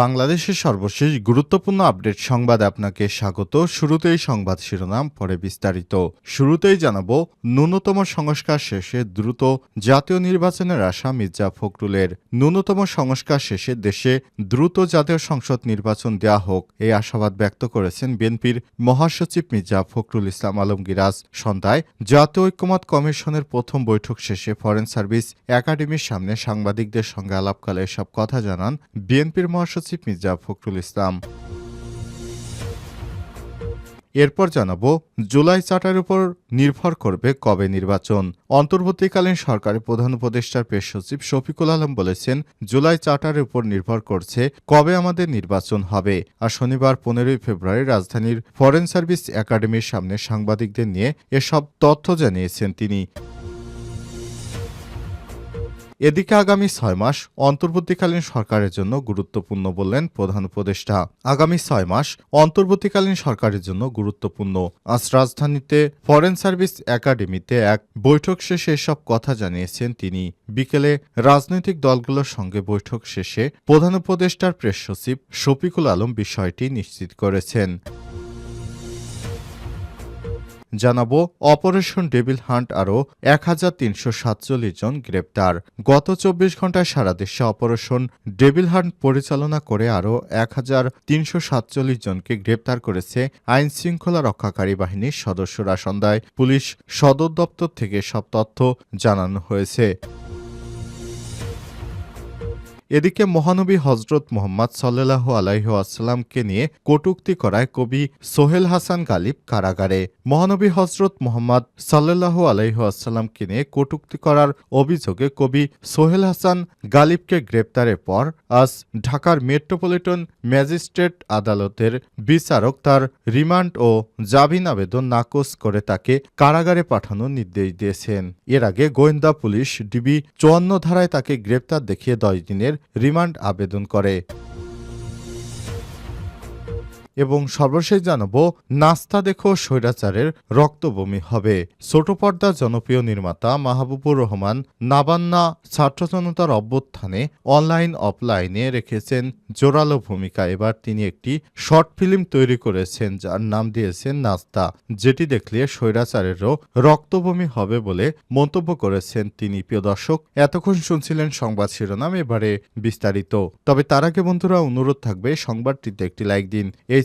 বাংলাদেশের সর্বশেষ গুরুত্বপূর্ণ আপডেট সংবাদ আপনাকে স্বাগত। শুরুতেই সংবাদ শিরোনাম, পরে বিস্তারিত। শুরুতেই জানাব, ন্যূনতম সংস্কার শেষে দ্রুত জাতীয় নির্বাচনের আশা মির্জা ফখরুলের। ন্যূনতম সংস্কার শেষে দেশে দ্রুত জাতীয় সংসদ নির্বাচন দেয়া হোক, এই আশাবাদ ব্যক্ত করেছেন বিএনপির মহাসচিব মির্জা ফখরুল ইসলাম আলমগিরাজ সন্ধ্যায়। জাতীয় ঐক্যমত কমিশনের প্রথম বৈঠক শেষে ফরেন সার্ভিস একাডেমির সামনে সাংবাদিকদের সঙ্গে আলাপকালে এসব কথা জানান বিএনপির মহাসচিব মির্জা ফখরুল ইসলাম। এরপর জানাব, জুলাই চার্টার উপর নির্ভর করবে কবে নির্বাচন। অন্তর্বর্তীকালীন সরকারের প্রধান উপদেষ্টার পেশ সচিব শফিকুল আলম বলেছেন, জুলাই চার্টারের উপর নির্ভর করছে কবে আমাদের নির্বাচন হবে। আর শনিবার পনেরোই ফেব্রুয়ারি রাজধানীর ফরেন সার্ভিস একাডেমির সামনে সাংবাদিকদের নিয়ে এসব তথ্য জানিয়েছেন তিনি। এদিকে আগামী ছয় মাস অন্তর্বর্তীকালীন সরকারের জন্য গুরুত্বপূর্ণ বললেন প্রধান উপদেষ্টা। আগামী ছয় মাস অন্তর্বর্তীকালীন সরকারের জন্য গুরুত্বপূর্ণ। আজ রাজধানীতে ফরেন সার্ভিস একাডেমিতে এক বৈঠক শেষে এসব কথা জানিয়েছেন তিনি। বিকেলে রাজনৈতিক দলগুলোর সঙ্গে বৈঠক শেষে প্রধান উপদেষ্টার প্রেস সচিব শফিকুল আলম বিষয়টি নিশ্চিত করেছেন। জানাব অপারেশন ডেভিল হান্ট আরও এক হাজার তিনশো সাতচল্লিশ জন গ্রেপ্তার। গত চব্বিশ ঘন্টায় সারা দেশে অপারেশন ডেভিল হান্ট পরিচালনা করে আরও এক হাজার তিনশো সাতচল্লিশ জনকে গ্রেপ্তার করেছে আইন শৃঙ্খলা রক্ষাকারী বাহিনীর সদস্যরা। সন্ধ্যায় পুলিশ সদর দপ্তর থেকে সব তথ্য জানানো হয়েছে। এদিকে মহানবী হজরত মোহাম্মদ সাল্লাহ আলাইহাসাল্লামকে নিয়ে কটূক্তি করায় কবি সোহেল হাসান গালিব কারাগারে। মহানবী হজরত মোহাম্মদ সাল্লাহ আলাইহাসাল্লামকে নিয়ে কটূক্তি করার অভিযোগে কবি সোহেল হাসান গালিবকে গ্রেপ্তারের পর আজ ঢাকার মেট্রোপলিটন ম্যাজিস্ট্রেট আদালতের বিচারক তার রিমান্ড ও জামিন আবেদন নাকচ করে তাকে কারাগারে পাঠানোর নির্দেশ দিয়েছেন। এর আগে গোয়েন্দা পুলিশ ডিবি চুয়ান্ন ধারায় তাকে গ্রেপ্তার দেখিয়ে দশ দিনের রিমান্ড আবেদন করে। এবং সর্বশেষ জানাব, নাস্তা দেখো স্বৈরাচারের রক্তবমি হবে। ছোট পর্দার জনপ্রিয় নির্মাতা মাহবুবুর রহমান নাবান্না ছাত্র জনতার অভ্যুত্থানে অনলাইন অফলাইনে রেখেছেন জোরালো ভূমিকা। এবার তিনি একটি শর্ট ফিল্ম তৈরি করেছেন, যার নাম দিয়েছেন নাস্তা, যেটি দেখলে স্বৈরাচারেরও রক্তবমি হবে বলে মন্তব্য করেছেন তিনি। প্রিয় দর্শক, এতক্ষণ শুনছিলেন সংবাদ শিরোনাম, এবারে বিস্তারিত। তবে তার আগে বন্ধুরা, অনুরোধ থাকবে, সংবাদটিতে একটি লাইক দিন। এই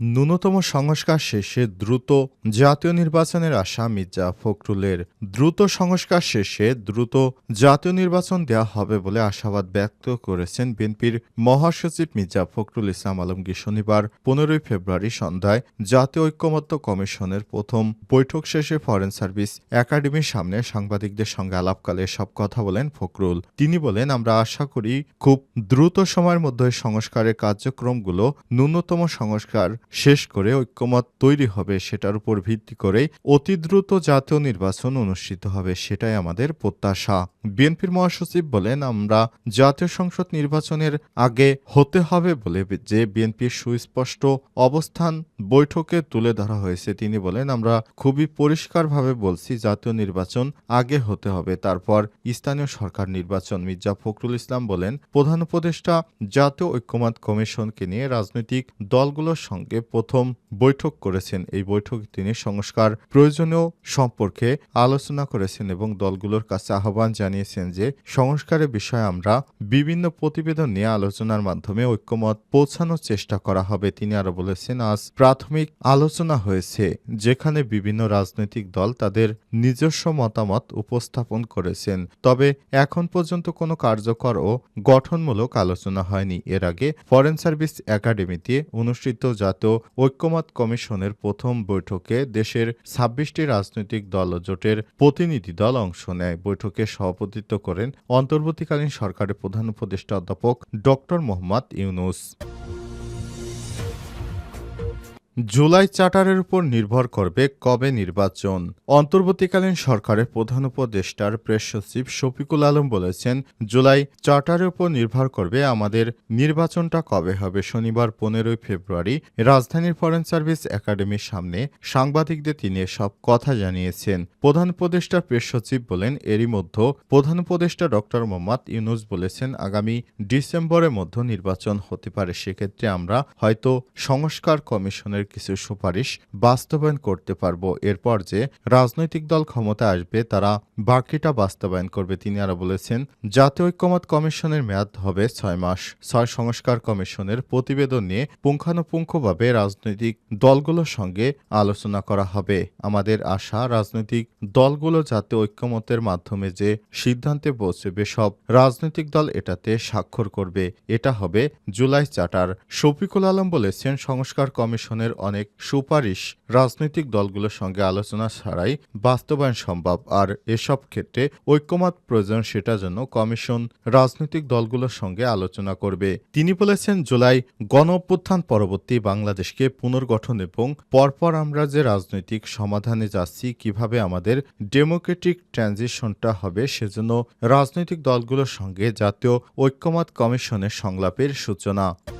ন্যূনতম সংস্কার শেষে দ্রুত জাতীয় নির্বাচনের আশা মির্জা ফখরুলের। দ্রুত সংস্কার শেষে দ্রুত জাতীয় নির্বাচন দেওয়া হবে বলে আশাবাদ ব্যক্ত করেছেন বিএনপির মহাসচিব মির্জা ফখরুল ইসলাম আলমগীর। শনিবার পনেরোই ফেব্রুয়ারি সন্ধ্যায় জাতীয় ঐক্যমত্য কমিশনের প্রথম বৈঠক শেষে ফরেন সার্ভিস একাডেমির সামনে সাংবাদিকদের সঙ্গে আলাপকালে সব কথা বলেন ফখরুল। তিনি বলেন, আমরা আশা করি খুব দ্রুত সময়ের মধ্যে সংস্কারের কার্যক্রমগুলো ন্যূনতম সংস্কার শেষ করে ঐক্যমত তৈরি হবে সেটার উপর ভিত্তি করে অতি দ্রুত জাতীয় নির্বাচন অনুষ্ঠিত হবে, সেটাই আমাদের প্রত্যাশা। বিএনপির মহাসচিব বলেন, আমরা জাতীয় সংসদ নির্বাচনের আগে হতে হবে বলে যে বিএনপির সুস্পষ্ট অবস্থান বৈঠকে তুলে ধরা হয়েছে, তিনি বলেন, আমরা খুবই পরিষ্কারভাবে বলছি জাতীয় নির্বাচন আগে হতে হবে। তারপর স্থানীয় সরকার নির্বাচন। মির্জা ফখরুল ইসলাম বলেন, প্রধান উপদেষ্টা জাতীয় ঐক্যমত কমিশনকে নিয়ে রাজনৈতিক দলগুলোর সঙ্গে প্রথম বৈঠক করেছেন। এই বৈঠকে তিনি সংস্কার প্রয়োজনীয় সম্পর্কে আলোচনা করেছেন এবং দলগুলোর কাছে আহ্বান জানিয়েছেন যে সংস্কারের বিষয়ে আমরা বিভিন্ন প্রতিবেদন নিয়ে আলোচনার মাধ্যমে ঐক্যমত পৌঁছানোর চেষ্টা করা হবে। তিনি আরও বলেছেন, আজ প্রাথমিক আলোচনা হয়েছে যেখানে বিভিন্ন রাজনৈতিক দল তাদের নিজস্ব মতামত উপস্থাপন করেছেন। তবে এখন পর্যন্ত কোনো কার্যকর ও গঠনমূলক আলোচনা হয়নি। এর আগে ফরেন সার্ভিস একাডেমিতে অনুষ্ঠিত জাতীয় ঐক্যমত কমিশনের প্রথম বৈঠকে দেশের ছাব্বিশটি রাজনৈতিক দল জোটের প্রতিনিধি দল অংশ নেয়। বৈঠকে সভাপতিত্ব করেন অন্তর্বর্তীকালীন সরকারের প্রধান উপদেষ্টা অধ্যাপক ড মোহাম্মদ ইউনুস। জুলাই চার্টারের উপর নির্ভর করবে কবে নির্বাচন। অন্তর্বর্তীকালীন সরকারের প্রধান উপদেষ্টার প্রেস সচিব শফিকুল আলম বলেছেন, জুলাই চার্টারের উপর নির্ভর করবে আমাদের নির্বাচনটা কবে হবে। শনিবার পনেরোই ফেব্রুয়ারি রাজধানীর ফরেন সার্ভিস একাডেমির সামনে সাংবাদিকদের তিনি সব কথা জানিয়েছেন। প্রধান উপদেষ্টা প্রেস সচিব বলেন, এরই মধ্যে প্রধান উপদেষ্টা ডক্টর মোহাম্মদ ইউনুস বলেছেন, আগামী ডিসেম্বরের মধ্যে নির্বাচন হতে পারে। সেক্ষেত্রে আমরা হয়তো সংস্কার কমিশনের কিছু সুপারিশ বাস্তবায়ন করতে পারব। এরপর যে রাজনৈতিক দল ক্ষমতা আসবে, তারা বাকিটা বাস্তবায়ন করবে, তিনি আরও বলেছেন। জাতীয় ঐক্যমত কমিশনের মেয়াদ হবে ছয় মাস। ছয় সংস্কার কমিশনের প্রতিবেদন নিয়ে পুঙ্খানুপুঙ্খভাবে রাজনৈতিক দলগুলোর সঙ্গে আলোচনা করা হবে। আমাদের আশা, রাজনৈতিক দলগুলো যাতে ঐক্যমতের মাধ্যমে যে সিদ্ধান্তে পৌঁছবে, সব রাজনৈতিক দল এটাতে স্বাক্ষর করবে। এটা হবে জুলাই চার্টার। শফিকুল আলম বলেছেন, সংস্কার কমিশনের অনেক সুপারিশ। রাজনৈতিক দলগুলোর সঙ্গে আলোচনা ছাড়াই বাস্তবায়ন সম্ভব, আর এসব ক্ষেত্রে ঐক্যমত প্রয়োজন সেটা জন্য কমিশন রাজনৈতিক দলগুলোর সঙ্গে আলোচনা করবে। তিনি বলেছেন, জুলাই গণ পরবর্তী বাংলাদেশকে পুনর্গঠন এবং পরপর আমরা যে রাজনৈতিক সমাধানে যাচ্ছি, কীভাবে আমাদের ডেমোক্রেটিক ট্রানজিশনটা হবে, সেজন্য রাজনৈতিক দলগুলোর সঙ্গে জাতীয় ঐক্যমত কমিশনের সংলাপের সূচনা।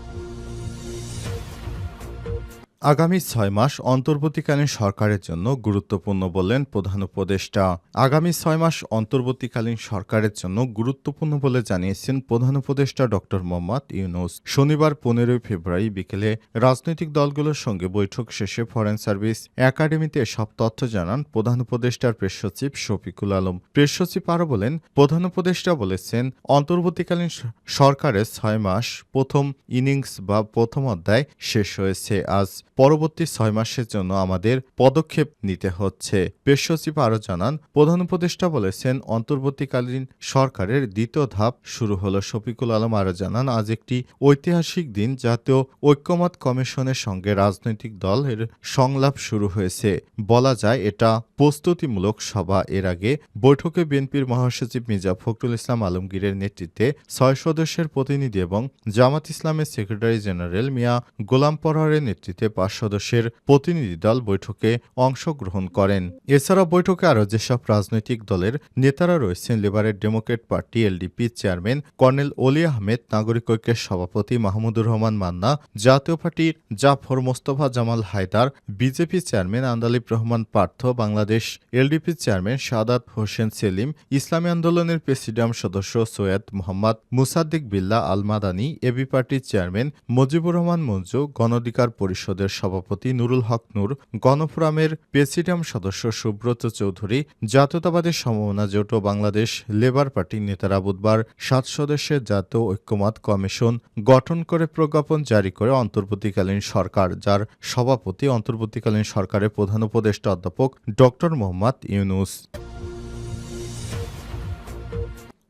আগামী ছয় মাস অন্তর্বর্তীকালীন সরকারের জন্য গুরুত্বপূর্ণ বললেন প্রধান উপদেষ্টা। আগামী ছয় মাস অন্তর্বর্তীকালীন সরকারের জন্য গুরুত্বপূর্ণ বলে জানিয়েছেন প্রধান উপদেষ্টা ডক্টর মোহাম্মদ ইউনুস। শনিবার পনেরোই ফেব্রুয়ারি বিকেলে রাজনৈতিক দলগুলোর সঙ্গে বৈঠক শেষে ফরেন সার্ভিস একাডেমিতে সব তথ্য জানান প্রধান উপদেষ্টার প্রেস সচিব শফিকুল আলম। প্রেস সচিব আরও বলেন, প্রধান উপদেষ্টা বলেছেন, অন্তর্বর্তীকালীন সরকারের ছয় মাস প্রথম ইনিংস বা প্রথম অধ্যায় শেষ হয়েছে। আজ পরবর্তী ছয় মাসের জন্য আমাদের পদক্ষেপ নিতে হচ্ছে। পেশ সচিব আরও জানান, প্রধান উপদেষ্টা বলেছেন, অন্তর্বর্তীকালীন সরকারের দ্বিতীয় ধাপ শুরু হলো। শফিকুল আলম আরও জানান, আজ একটি ঐতিহাসিক দিন জাতীয় ঐক্যমত কমিশনের সঙ্গে রাজনৈতিক দলের সংলাপ শুরু হয়েছে। বলা যায়, এটা প্রস্তুতিমূলক সভা। এর আগে বৈঠকে বিএনপির মহাসচিব মির্জা ফখরুল ইসলাম আলমগীরের নেতৃত্বে ছয় সদস্যের প্রতিনিধি এবং জামাত ইসলামের সেক্রেটারি জেনারেল মিয়া গোলাম পরহারের নেতৃত্বে পাঁচ সদস্যের প্রতিনিধি দল বৈঠকে অংশগ্রহণ করেন। এছাড়া বৈঠকে আরও যেসব রাজনৈতিক দলের নেতারা রয়েছেন liberal democrat party LDP chairman colonel Oli Ahmed, নাগরিক ঐক্যের সভাপতি মাহমুদুর রহমান মান্না, জাতীয় পার্টির Zafar Mostafa Jamal Haider, BJP chairman Andalib Rahman Partho, Bangladesh LDP chairman Sadat Hossain Selim, ইসলামী আন্দোলনের প্রেসিডিয়াম সদস্য সৈয়দ মোহাম্মদ মুসাদ্দিক বিল্লা আল মাদানি এবি পার্টির চেয়ারম্যান মুজিবুর রহমান মঞ্জু গণঅধিকার পরিষদের সভাপতি নুরুল হক নূর, গণফোরামের প্রেসিডিয়াম সদস্য সুব্রত চৌধুরী, জাতীয়তাবাদী সমমনা জোট ও বাংলাদেশ লেবার পার্টির নেতারা বুধবার সাত সদস্যের জাতীয় ঐক্যমত কমিশন গঠন করে প্রজ্ঞাপন জারি করে অন্তর্বর্তীকালীন সরকার, যার সভাপতি অন্তর্বর্তীকালীন সরকারের প্রধান উপদেষ্টা অধ্যাপক doctor Mohammad Yunus.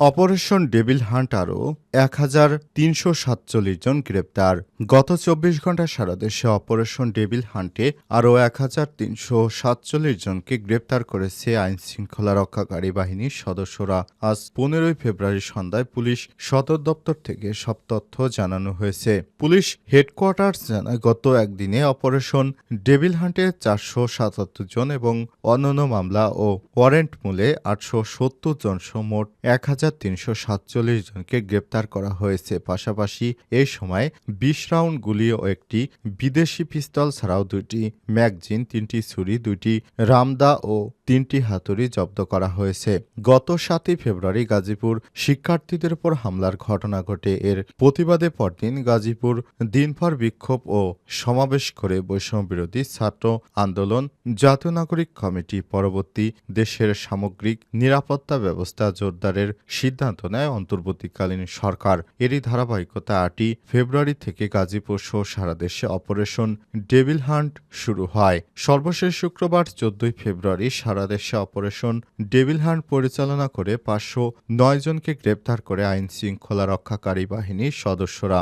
Operation devil hunt আরও এক হাজার তিনশো সাতচল্লিশ জন গ্রেপ্তার। গত চব্বিশ ঘণ্টা সারা দেশে অপারেশন ডেভিল হান্টে আরও এক হাজার তিনশো সাতচল্লিশ জনকে গ্রেপ্তার করেছে আইন শৃঙ্খলা রক্ষাকারী বাহিনীর সদস্যরা। আজ পনেরোই ফেব্রুয়ারি সন্ধ্যায় পুলিশ সদর দপ্তর থেকে সব তথ্য জানানো হয়েছে। পুলিশ হেডকোয়ার্টার্স জানায়, গত একদিনে অপারেশন ডেভিল হান্টে চারশো সাতাত্তর জন এবং অন্যান্য মামলা ও ওয়ারেন্ট মূলে আটশো সত্তর জন সহ মোট এক হাজার তিনশো সাতচল্লিশ জনকে গ্রেপ্তার করা হয়েছে। পাশাপাশি এই সময় বিশ রাউন্ড গুলি ও একটি বিদেশি পিস্তল ছাড়াও দুইটি ম্যাগজিন, তিনটি ছুরি, দুইটি রামদা ও তিনটি হাতুড়ি জব্দ করা হয়েছে। গত সাতই ফেব্রুয়ারি গাজীপুর শিক্ষার্থীদের উপর হামলার ঘটনা ঘটে। এর প্রতিবাদে পরদিন গাজীপুর দিনভর বিক্ষোভ ও সমাবেশ করে বৈষম্য বিরোধী ছাত্র আন্দোলন, জাতীয় নাগরিক কমিটি, পরবর্তী দেশের সামগ্রিক নিরাপত্তা ব্যবস্থা, জোরদারের সিদ্ধান্ত নেয় অন্তর্বর্তীকালীন সরকার। এরই ধারাবাহিকতা আটই ফেব্রুয়ারি থেকে গাজীপুর সহ সারা দেশে অপারেশন ডেভিল হান্ট শুরু হয়। সর্বশেষ শুক্রবার চোদ্দই ফেব্রুয়ারি সারা দেশে অপারেশন ডেভিল হান্ট পরিচালনা করে পাঁচশো নয় জনকে গ্রেপ্তার করে আইন শৃঙ্খলা রক্ষাকারী বাহিনীর সদস্যরা।